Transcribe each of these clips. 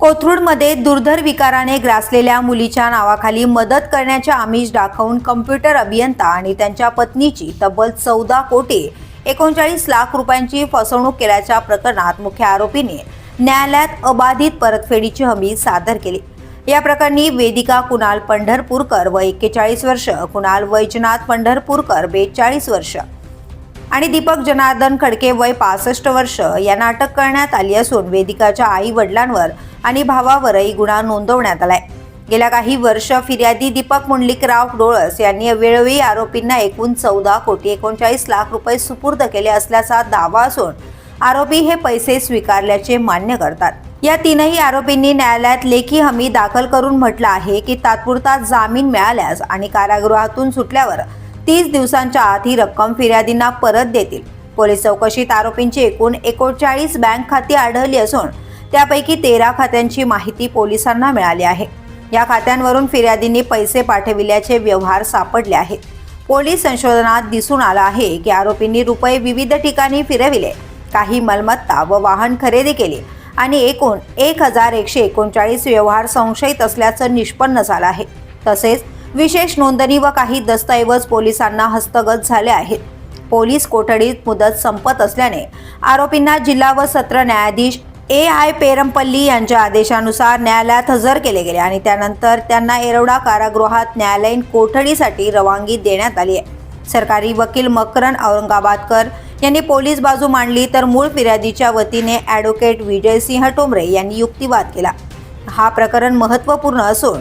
कोथरूडमध्ये दुर्धर विकाराने ग्रासलेल्या मुलीच्या नावाखाली मदत करण्याचे आमिष दाखवून कम्प्युटर अभियंता आणि त्यांच्या पत्नीची तब्बल चौदा कोटी एकोणचाळीस लाख रुपयांची फसवणूक केल्याच्या प्रकरणात मुख्य आरोपीने न्यायालयात अबाधित परतफेडीची हमी सादर केली. या प्रकरणी वेदिका कुणाल पंढरपूरकर व एक्केचाळीस वर्ष कुणाल वैजनाथ पंढरपूरकर बेचाळीस वर्ष आणि दीपक जनार्दन खडके वय पासष्ट वर्ष. यांना अटक करण्यात आली असून वेदिकाच्या आई वडिलांवर आणि भावावरही गुन्हा नोंदवण्यात आलाय. गेल्या काही वर्ष फिर्यादी दीपक मुंडलिकराव डोळस यांनी वेळोवेळी आरोपींना एकूण चौदा कोटी एकोणचाळीस लाख रुपये सुपूर्द केले असल्याचा दावा असून आरोपी हे पैसे स्वीकारल्याचे मान्य करतात. या तीनही आरोपींनी न्यायालयात लेखी हमी दाखल करून म्हटलं आहे की तात्पुरता जामीन मिळाल्यास आणि कारागृहातून सुटल्यावर तीस दिवसांच्या आत ही रक्कम फिर्यादींना परत देतील. पोलीस चौकशीत आरोपींची एकूण एकोणचाळीस बँक खाती आढळली असून त्यापैकी तेरा खात्यांची माहिती पोलिसांना मिळाली आहे. या खात्यांवरून फिर्यादींनी पैसे पाठविल्याचे व्यवहार सापडले आहेत. पोलीस संशोधनात दिसून आलं आहे की आरोपींनी रुपये विविध ठिकाणी फिरविले काही मालमत्ता व वाहन खरेदी केले आणि एकूण एक हजार एकशे एकोणचाळीस व्यवहार संशयित असल्याचं निष्पन्न झालं आहे. तसेच विशेष नोंदणी व काही दस्तऐवज पोलिसांना हस्तगत झाले आहेत. पोलीस कोठडीत मुदत संपत असल्याने आरोपींना जिल्हा व सत्र न्यायाधीश ए आय पेरमपल्ली यांच्या आदेशानुसार न्यायालयात हजर केले गेले आणि त्यानंतर त्यांना एरवडा कारागृहात न्यायालयीन कोठडीसाठी रवानगी देण्यात आली आहे. सरकारी वकील मकरन औरंगाबादकर यांनी पोलीस बाजू मांडली तर मूळ फिर्यादीच्या वतीने ॲडव्होकेट विजयसिंह टोमरे यांनी युक्तिवाद केला. हा प्रकरण महत्त्वपूर्ण असून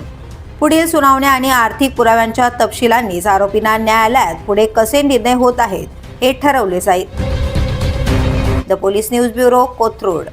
पुढील सुनावण्या आणि आर्थिक पुराव्यांच्या तपशिलांनीच आरोपींना न्यायालयात पुढे कसे निर्णय होत आहेत हे ठरवले जाईल. The police news bureau Kothrud.